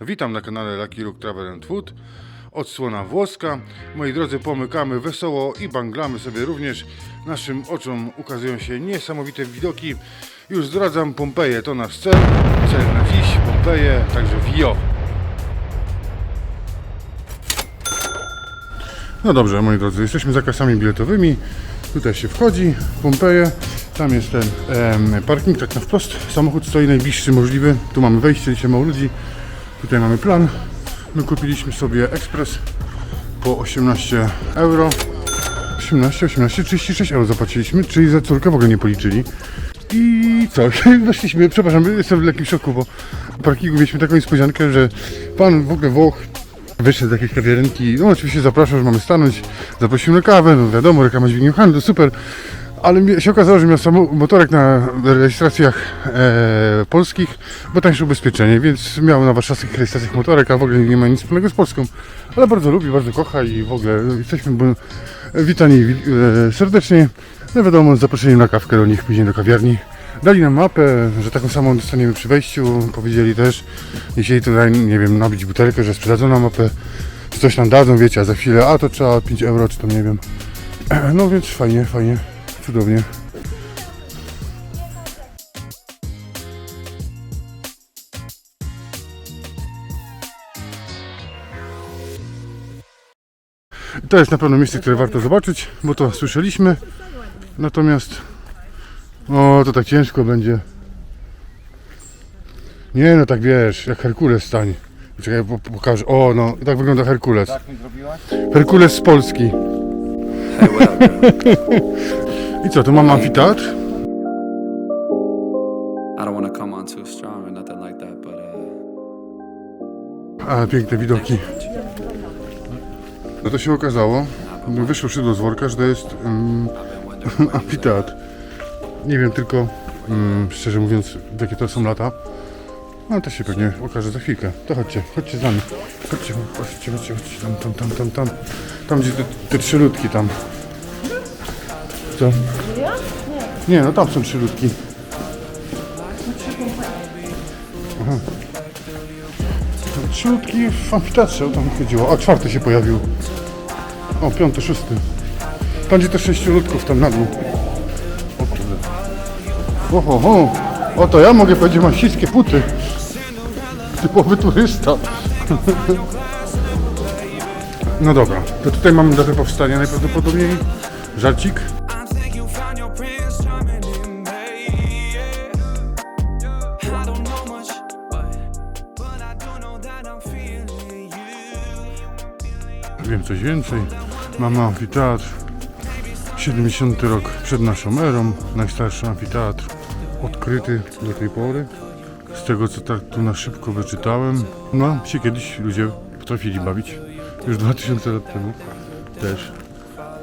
Witam na kanale Lucky Look Travel and Food. Odsłona włoska. Moi drodzy, pomykamy wesoło i banglamy sobie również. Naszym oczom ukazują się niesamowite widoki. Już zdradzam, Pompeje to nasz cel. Cel na dziś, Pompeje, także Wio. No dobrze, moi drodzy, jesteśmy za kasami biletowymi. Tutaj się wchodzi, Pompeje. Tam jest ten em, parking, tak na wprost. Samochód stoi najbliższy możliwy. Tu mamy wejście, dzisiaj mało ludzi. Tutaj mamy plan. My kupiliśmy sobie ekspres po 18 euro. 18, 18, 36 euro zapłaciliśmy, czyli za córkę w ogóle nie policzyli. I co? Weszliśmy, przepraszam, jestem w lekkim szoku, bo w parkingu mieliśmy taką niespodziankę, że pan w ogóle Włoch wyszedł z jakiejś kawiarenki, no oczywiście zapraszał, że mamy stanąć, zaprosił na kawę, no wiadomo, reklama dźwignią handlu, super, ale się okazało, że miał motorek na rejestracjach e, polskich, bo tańsze ubezpieczenie, więc miał na warszawskich rejestracjach motorek, a w ogóle nie ma nic wspólnego z Polską, ale bardzo lubi, bardzo kocha i w ogóle jesteśmy bo, witani e, serdecznie, no wiadomo, z zaproszeniem na kawkę do nich, później do kawiarni. Dali nam mapę, że taką samą dostaniemy przy wejściu. Powiedzieli też, jeśli tutaj, nie wiem, nabić butelkę, że sprzedadzą nam mapę, czy coś nam dadzą, wiecie, a za chwilę, a to trzeba 5 euro, czy tam nie wiem. No więc fajnie, fajnie, cudownie. To jest na pewno miejsce, które warto zobaczyć, bo to słyszeliśmy. Natomiast o, to tak ciężko będzie. Nie no, tak wiesz, jak Herkules stań. Czekaj, po- pokażę. O, no, tak wygląda Herkules. Tak mi zrobiłaś? Herkules z Polski. I co, tu mam amfiteatr? Uh, A, piękne widoki. No to się okazało, wyszło szydło z worka, że to jest um, amfiteatr. Nie wiem tylko, um, szczerze mówiąc, jakie to są lata. No to się pewnie okaże za chwilkę. To chodźcie, chodźcie z nami. Chodźcie, chodźcie, chodźcie, chodźcie. Tam, tam, tam, tam, tam. Tam gdzie te, te trzy ludki tam. Co? Nie, no tam są trzy ludki. Trzutki w amfiteatrze, o tam chodziło. A czwarty się pojawił. O, piąty, szósty. Tam gdzie te sześciu ludków tam na dół. O kurde. Oho, ho. Oto ja mogę powiedzieć, mam śliskie puty. Typowy turysta. No dobra, to tutaj mamy datę powstania najprawdopodobniej. Żarcik. Wiem coś więcej. Mamy amfiteatr. 70 rok przed naszą erą. Najstarszy amfiteatr odkryty do tej pory. Z tego co tak tu na szybko wyczytałem. No, się kiedyś ludzie potrafili bawić. Już 2000 lat temu też.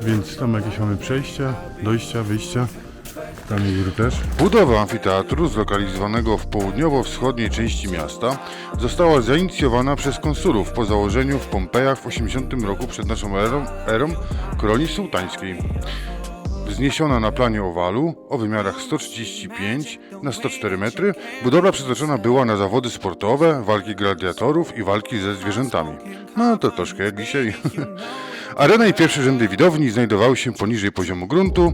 Więc tam jakieś mamy przejścia, dojścia, wyjścia. Też. Budowa amfiteatru zlokalizowanego w południowo-wschodniej części miasta została zainicjowana przez konsulów po założeniu w Pompejach w 80 roku przed naszą erą, erą kolonii sułtańskiej. Wzniesiona na planie owalu o wymiarach 135 na 104 metry, budowla przeznaczona była na zawody sportowe, walki gladiatorów i walki ze zwierzętami. No to troszkę jak dzisiaj. Arena i pierwsze rzędy widowni znajdowały się poniżej poziomu gruntu.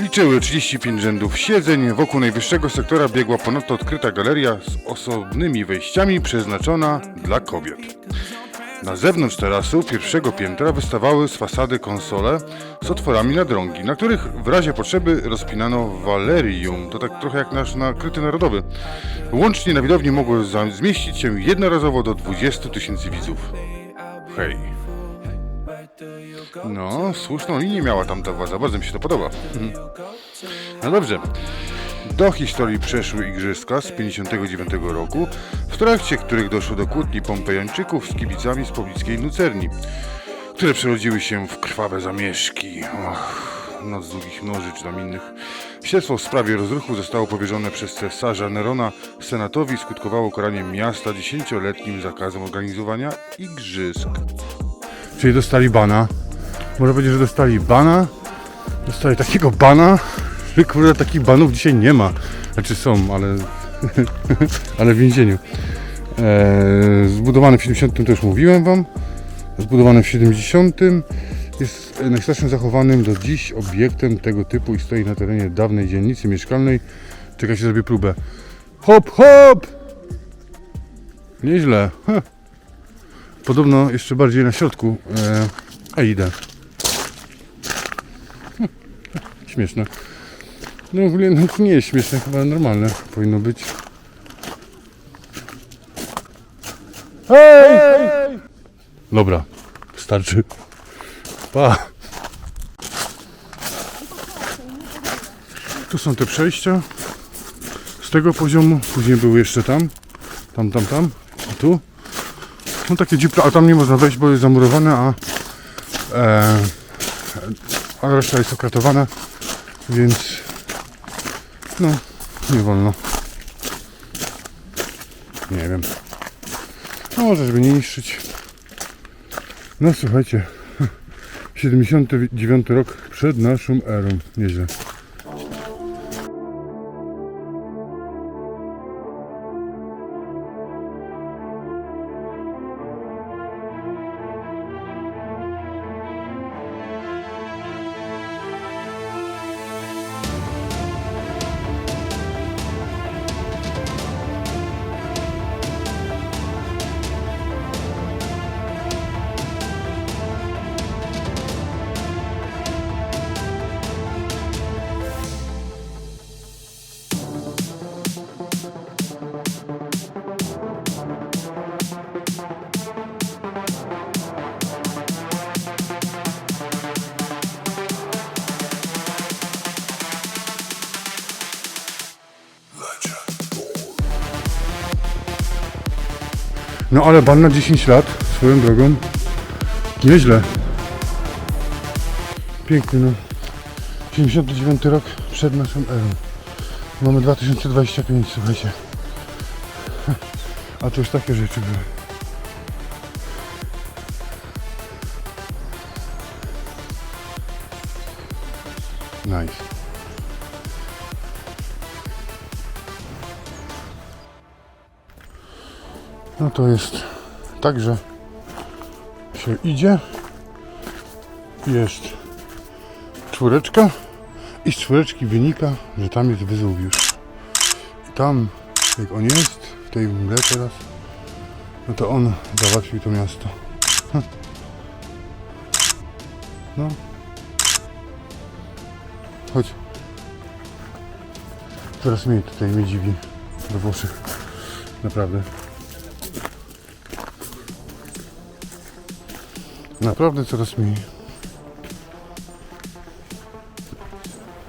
Liczyły 35 rzędów siedzeń. Wokół najwyższego sektora biegła ponadto odkryta galeria z osobnymi wejściami przeznaczona dla kobiet. Na zewnątrz tarasu pierwszego piętra wystawały z fasady konsole z otworami na drągi, na których w razie potrzeby rozpinano walerium. To tak trochę jak nasz nakryty narodowy. Łącznie na widowni mogło zmieścić się jednorazowo do 20 tysięcy widzów. Hej. No, słuszną linię miała tamta władza, bardzo mi się to podoba. Mhm. No dobrze. Do historii przeszły igrzyska z 59 roku, w trakcie których doszło do kłótni Pompejańczyków z kibicami z pobliskiej Lucerni, które przerodziły się w krwawe zamieszki. Och, noc długich noży czy tam innych. Śledztwo w sprawie rozruchu zostało powierzone przez cesarza Nerona senatowi skutkowało karaniem miasta dziesięcioletnim zakazem organizowania igrzysk. Czyli dostali bana. Można powiedzieć, że dostali bana. Dostali takiego bana, że kurde takich banów dzisiaj nie ma. Znaczy są, ale, ale w więzieniu. E, zbudowany w 70 to już mówiłem Wam. Zbudowany w 70 jest najstarszym zachowanym do dziś obiektem tego typu i stoi na terenie dawnej dzielnicy mieszkalnej. Czekajcie, zrobię próbę. Hop, hop! Nieźle. Podobno jeszcze bardziej na środku. E, a idę. Hm, Śmieszne. No ogólnie no, to nie jest śmieszne, chyba normalne powinno być. Hej! Dobra, starczy. Pa! Tu są te przejścia z tego poziomu, później były jeszcze tam, tam, tam, tam, i tu. No takie dziupla, a tam nie można wejść, bo jest zamurowane, a, e, a reszta jest okratowana, więc no, nie wolno. Nie wiem. No może, żeby nie niszczyć. No słuchajcie, 79 rok przed naszą erą. Nieźle. No ale ban na 10 lat, swoją drogą. Nieźle. Piękny no. 79 rok przed naszą erą. Mamy 2025, słuchajcie. A to już takie rzeczy były. Nice. No to jest tak, że się idzie. Jest czwóreczka i z czwóreczki wynika, że tam jest Wezuwiusz. I tam, jak on jest, w tej mgle teraz, no to on załatwił to miasto. No. Chodź. Teraz mnie tutaj mnie dziwi do Włoszech. Naprawdę. Naprawdę coraz mniej.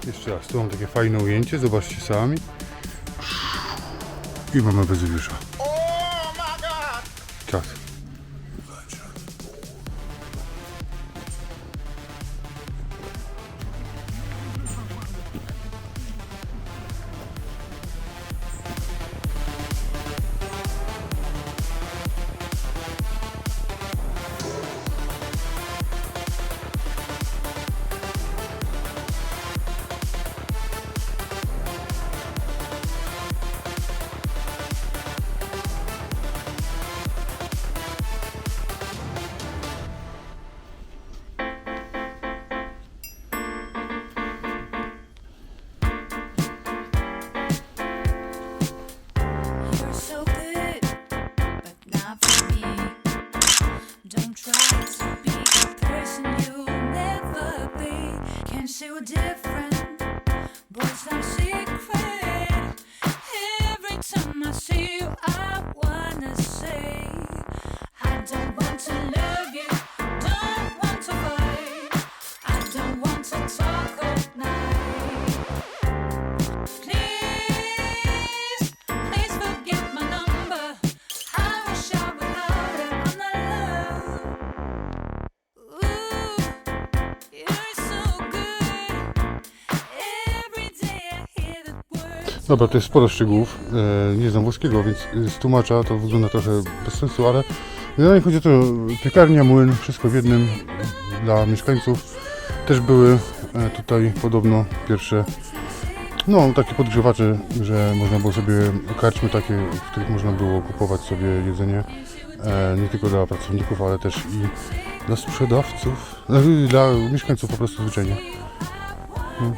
Jeszcze raz, tu mam takie fajne ujęcie, zobaczcie sami. I mamy Wezuwiusza. Czas. Dobra, to jest sporo szczegółów. E, nie znam włoskiego, więc z tłumacza to wygląda trochę bez sensu, ale generalnie chodzi o to, piekarnia, młyn, wszystko w jednym dla mieszkańców. Też były e, tutaj podobno pierwsze No, takie podgrzewacze, że można było sobie, karczmy takie, w których można było kupować sobie jedzenie, e, nie tylko dla pracowników, ale też i dla sprzedawców, e, dla mieszkańców po prostu zwyczajnie. No.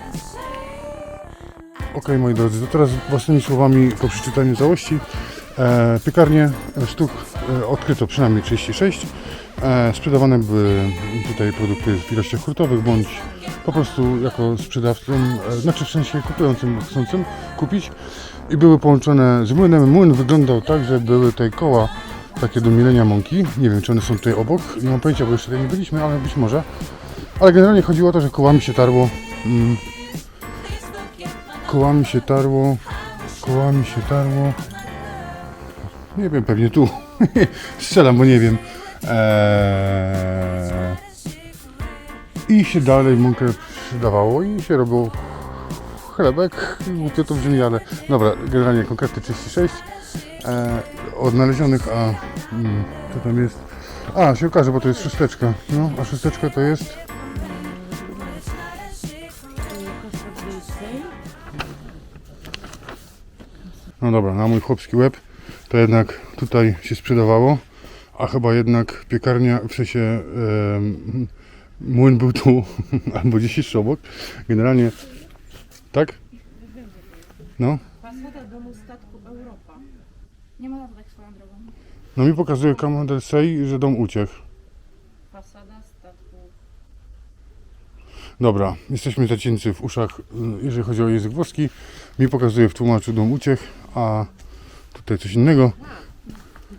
Okej, moi drodzy, to teraz własnymi słowami po przeczytaniu całości. E, piekarnie e, sztuk e, odkryto przynajmniej 36. E, sprzedawane były tutaj produkty w ilościach hurtowych bądź po prostu jako sprzedawcą, e, znaczy w sensie kupującym, chcącym kupić i były połączone z młynem. Młyn wyglądał tak, że były tutaj koła takie do mielenia mąki. Nie wiem, czy one są tutaj obok. Nie mam pojęcia, bo jeszcze tutaj nie byliśmy, ale być może. Ale generalnie chodziło o to, że kołami się tarło. Mm, kołami się tarło. Kołami się tarło. Nie wiem, pewnie tu. Strzelam, bo nie wiem. Eee... I się dalej mąkę przydawało i się robiło chlebek. Głupio to brzmi, ale dobra, generalnie konkretnie 36 e, odnalezionych, a mm, co tam jest? A, się okaże, bo to jest szósteczka. No, a szósteczka to jest No dobra, na mój chłopski łeb to jednak tutaj się sprzedawało, a chyba jednak piekarnia, w sensie em, młyn był tu, albo gdzieś jeszcze obok. Generalnie, tak? No, Fasada domu statku Europa. Nie ma tak swoją drogą. no mi pokazuje Commander Say, że dom uciekł. Fasada statku. Dobra, jesteśmy zacięci w uszach, y, jeżeli chodzi o język włoski. Mi pokazuje w tłumaczu dom uciech, a tutaj coś innego.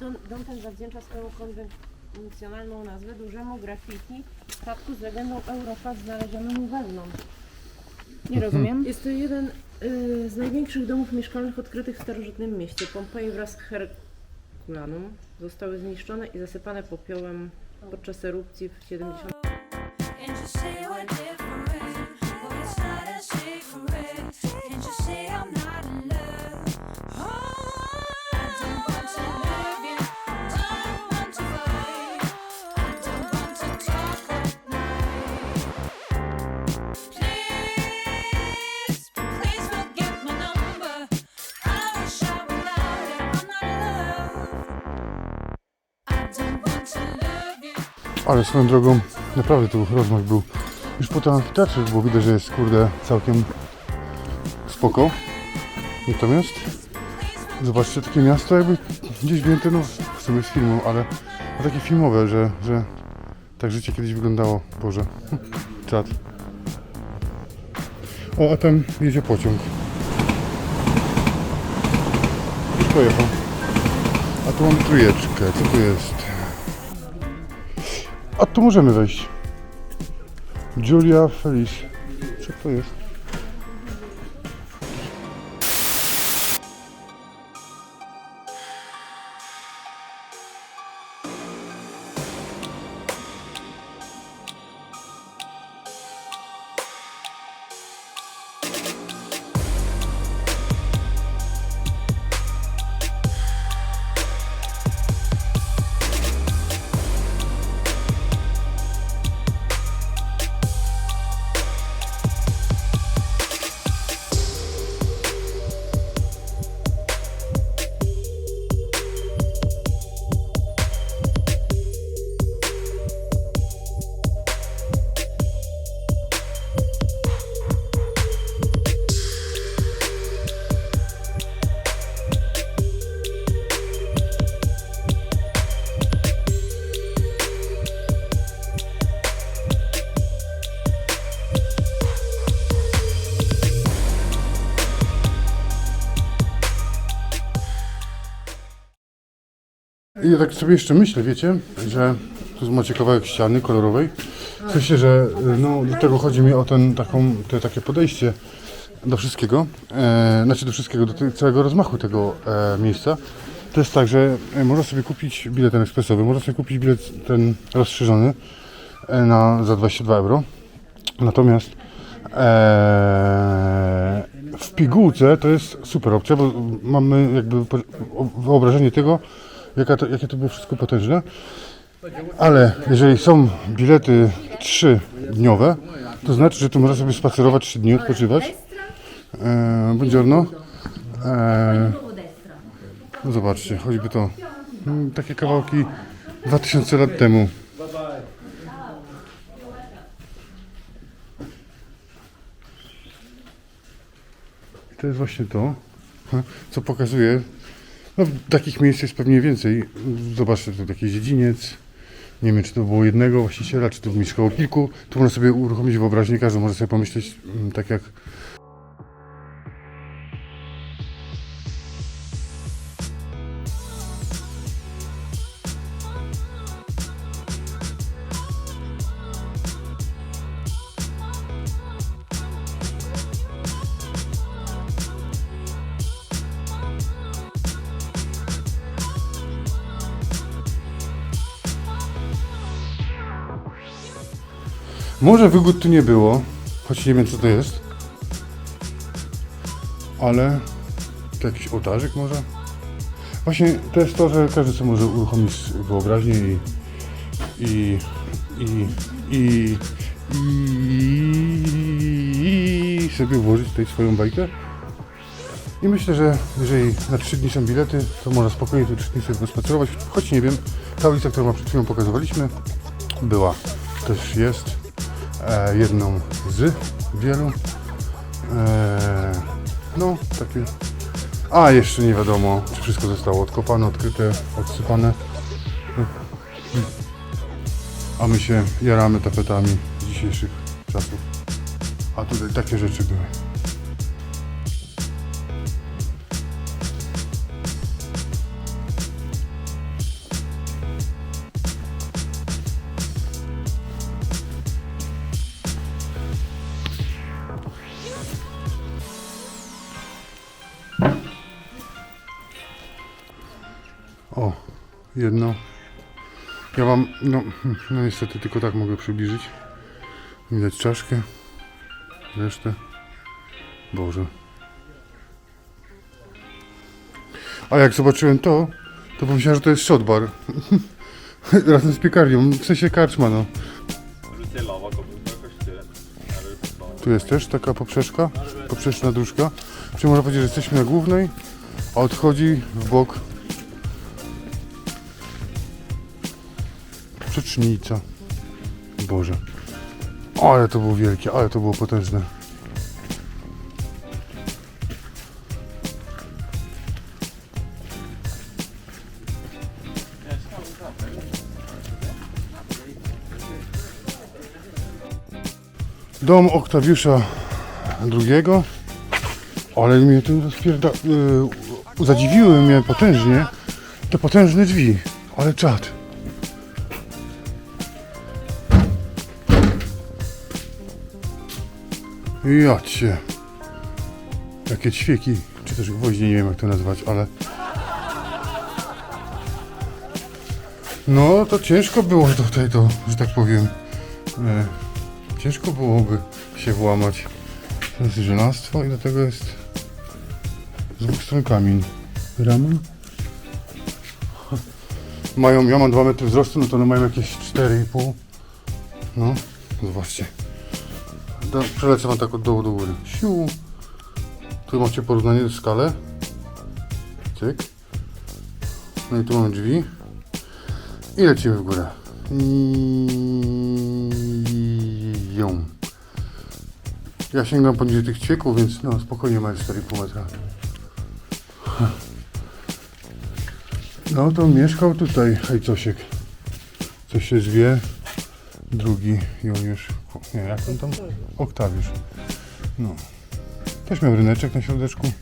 Dom, dom ten zawdzięcza swoją konwencjonalną nazwę dużemu graffiti statku z legendą Europa znalezionemu wewnątrz. Nie rozumiem. Jest to jeden y, z największych domów mieszkalnych odkrytych w starożytnym mieście. Pompeje wraz z Herkulanum zostały zniszczone i zasypane popiołem podczas erupcji w 70 Ale swoją drogą, naprawdę tu rozmach był. Już po tym amfiteatrze było widać, że jest kurde całkiem spoko. Natomiast zobaczcie takie miasto jakby gdzieś wzięte, no w sumie z filmu, ale takie filmowe, że, że tak życie kiedyś wyglądało. Boże, czad. O, a tam jedzie pociąg. Już pojechał. A tu mam trójeczkę, co tu jest? A tu możemy wejść. Julia Feliz. Co to jest? I ja tak sobie jeszcze myślę, wiecie, że tu macie kawałek ściany kolorowej. W sensie, że y, no, do tego chodzi mi o ten, taką, te, takie podejście do wszystkiego, e, znaczy do wszystkiego, do całego rozmachu tego e, miejsca. To jest tak, że e, można sobie kupić bilet ten ekspresowy, można sobie kupić bilet ten rozszerzony e, na, za 22 euro. Natomiast e, w pigułce to jest super opcja, bo mamy jakby wyobrażenie tego, jaka to, jakie to było wszystko potężne. Ale jeżeli są bilety 3 dniowe, to znaczy, że tu można sobie spacerować 3 dni, odpoczywać. E, buongiorno. E, no zobaczcie, choćby to. Mm, Takie kawałki 2000 lat temu. I to jest właśnie to, co pokazuje. No, takich miejsc jest pewnie więcej. Zobaczcie, tu taki dziedziniec. Nie wiem, czy to było jednego właściciela, czy tu mieszkało kilku. Tu można sobie uruchomić wyobraźnię, każdy może sobie pomyśleć, mm, tak jak Może wygód tu nie było, choć nie wiem co to jest. Ale to jakiś ołtarzyk może? Właśnie to jest to, że każdy sobie może uruchomić wyobraźnię i i i i, i, i sobie włożyć tutaj swoją bajkę. I myślę, że jeżeli na 3 dni są bilety, to można spokojnie tu 3 dni sobie pospacerować. Choć nie wiem, ta ulica, którą przed chwilą pokazywaliśmy, była, też jest jedną z wielu. E, no, takie. A jeszcze nie wiadomo, czy wszystko zostało odkopane, odkryte, odsypane. A my się jaramy tapetami dzisiejszych czasów. A tutaj takie rzeczy były. Jedno. Ja wam, no, no niestety tylko tak mogę przybliżyć. Widać czaszkę, resztę. Boże. A jak zobaczyłem to, to pomyślałem, że to jest shotbar. Razem z piekarnią, w sensie karczma, no. Tu jest też taka poprzeczka, poprzeczna dróżka. Czyli można powiedzieć, że jesteśmy na głównej, a odchodzi w bok Przecznica. Boże. Ale to było wielkie, ale to było potężne. Dom Oktawiusza II. Ale mnie tu rozpierda... Yy, zadziwiły mnie potężnie te potężne drzwi. Ale czad. Jacie. Jakie ćwieki, czy też gwoździe, nie wiem jak to nazwać, ale... No, to ciężko było tutaj to, że tak powiem. E, ciężko byłoby się włamać. To jest żelastwo i do tego jest z dwóch stron kamień. Rama? Mają, ja mam 2 metry wzrostu, no to one mają jakieś 4,5. No, zobaczcie. Przelecę wam tak od dołu do góry. Siu. Tu macie porównanie skalę. Cyk. No i tu mamy drzwi. I lecimy w górę. I ją. Ja sięgam poniżej tych ćwieków, więc no spokojnie mają 4,5 metra. No to mieszkał tutaj Hajcosiek. Coś się zwie. Drugi Juliusz. Nie, jak on tam? Oktawiusz. No. Też miał ryneczek na środeczku.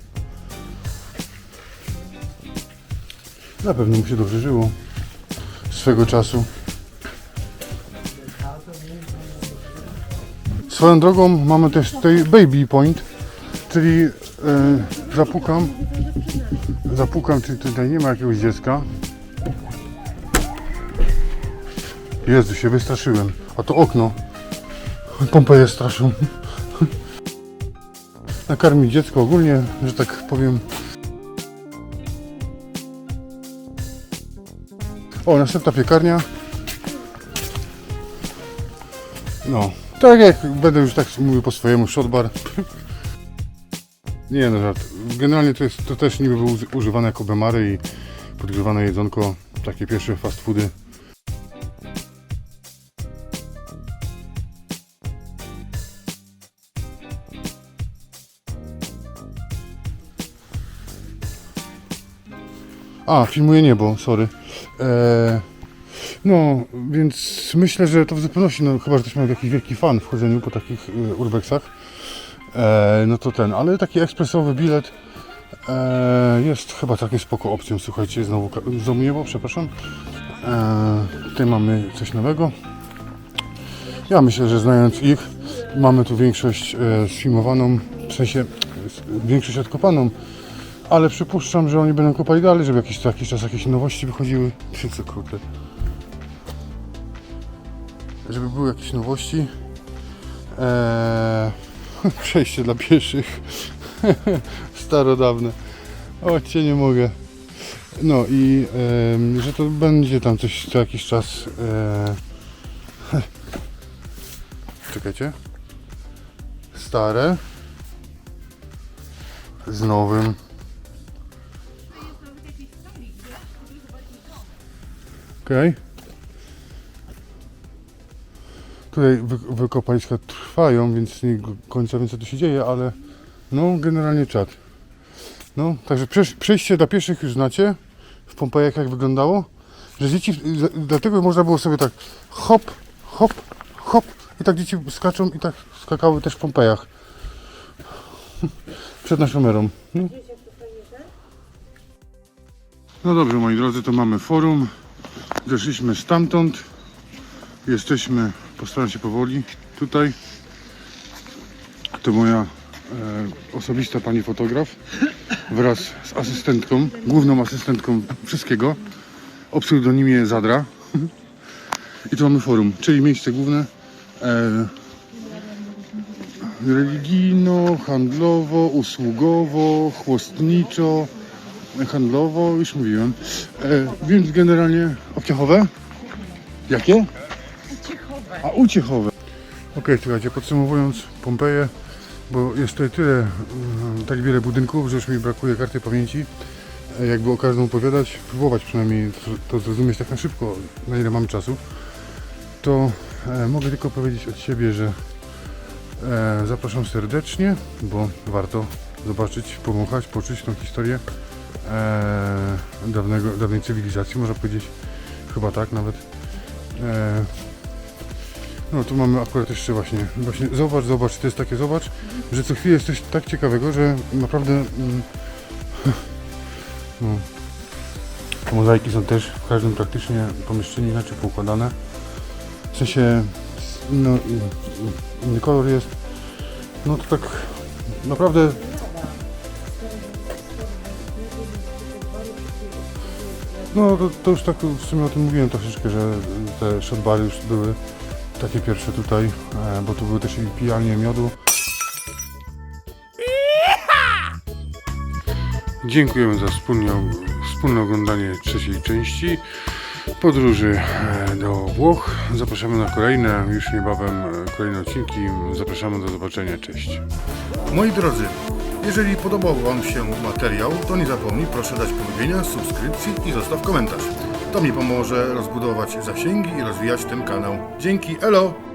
Na pewno mu się dobrze żyło. Swego czasu. Swoją drogą mamy też tutaj baby point, czyli e, zapukam, zapukam, czy tutaj nie ma jakiegoś dziecka. Jezu, się wystraszyłem. A to okno. Pompeje straszą. Nakarmić dziecko ogólnie, że tak powiem. O, następna piekarnia. No, tak jak będę już tak mówił po swojemu, shotbar. Nie no, żart. Generalnie to, jest, to też niby było uży- używane jako bemary i podgrzewane jedzonko, takie pierwsze fast foody. A, filmuję niebo, sorry. Eee, no, więc myślę, że to w zupełności, no chyba, że ktoś miał jakiś wielki fan w chodzeniu po takich y, urbexach, e, no to ten, ale taki ekspresowy bilet e, jest chyba taką spoko opcją. Słuchajcie, znowu, znowu niebo, przepraszam. E, tutaj mamy coś nowego. Ja myślę, że znając ich, mamy tu większość e, sfilmowaną, w sensie e, większość odkopaną, ale przypuszczam, że oni będą kopali dalej, żeby jakiś, co jakiś czas jakieś nowości wychodziły. Przy co kurde. Żeby były jakieś nowości. Eee, przejście dla pieszych. Starodawne. O, cię nie mogę. No i em, że to będzie tam coś co jakiś czas. E... Czekajcie. Stare. Z nowym. Okej. Tutaj wy, wykopaliska trwają, więc nie końca wiem co tu się dzieje, ale no generalnie czad. No, także przejś- przejście dla pieszych już znacie w Pompejach jak wyglądało, że dzieci, dlatego można było sobie tak hop, hop, hop i tak dzieci skaczą i tak skakały też w Pompejach. Przed naszą erą. No. no dobrze moi drodzy, to mamy forum. Zeszliśmy stamtąd. Jesteśmy, postaram się powoli, tutaj. To moja e, osobista pani fotograf wraz z asystentką, główną asystentką wszystkiego o pseudonimie Zadra. I tu mamy forum, czyli miejsce główne e, religijno, handlowo, usługowo, chłostniczo, handlowo, już mówiłem. E, więc generalnie obciachowe? Jakie? A uciechowe. Okej, słuchajcie, podsumowując Pompeję, bo jest tutaj tyle, mm, tak wiele budynków, że już mi brakuje karty pamięci. E, Jakby o każdym opowiadać, próbować przynajmniej to, to zrozumieć tak na szybko, na ile mam czasu, to e, mogę tylko powiedzieć od siebie, że e, zapraszam serdecznie, bo warto zobaczyć, powąchać, poczuć tą historię e, dawnego, dawnej cywilizacji, można powiedzieć, chyba tak nawet. E, no tu mamy akurat jeszcze właśnie, właśnie zobacz, zobacz, to jest takie zobacz, że co chwilę jest coś tak ciekawego, że naprawdę mm, no, mozaiki są też w każdym praktycznie pomieszczeniu inaczej poukładane. W sensie no, inny kolor jest. No to tak naprawdę No to, to już tak w sumie o tym mówiłem troszeczkę, że te shotbary już były takie pierwsze tutaj, e, bo tu były też i pijalnie miodu. Dziękujemy za wspólne, wspólne oglądanie trzeciej części podróży e, do Włoch. Zapraszamy na kolejne, już niebawem e, kolejne odcinki. Zapraszamy do zobaczenia. Cześć. Moi drodzy, jeżeli podobał Wam się materiał, to nie zapomnij proszę dać polubienia, subskrypcji i zostaw komentarz. To mi pomoże rozbudować zasięgi i rozwijać ten kanał. Dzięki, elo!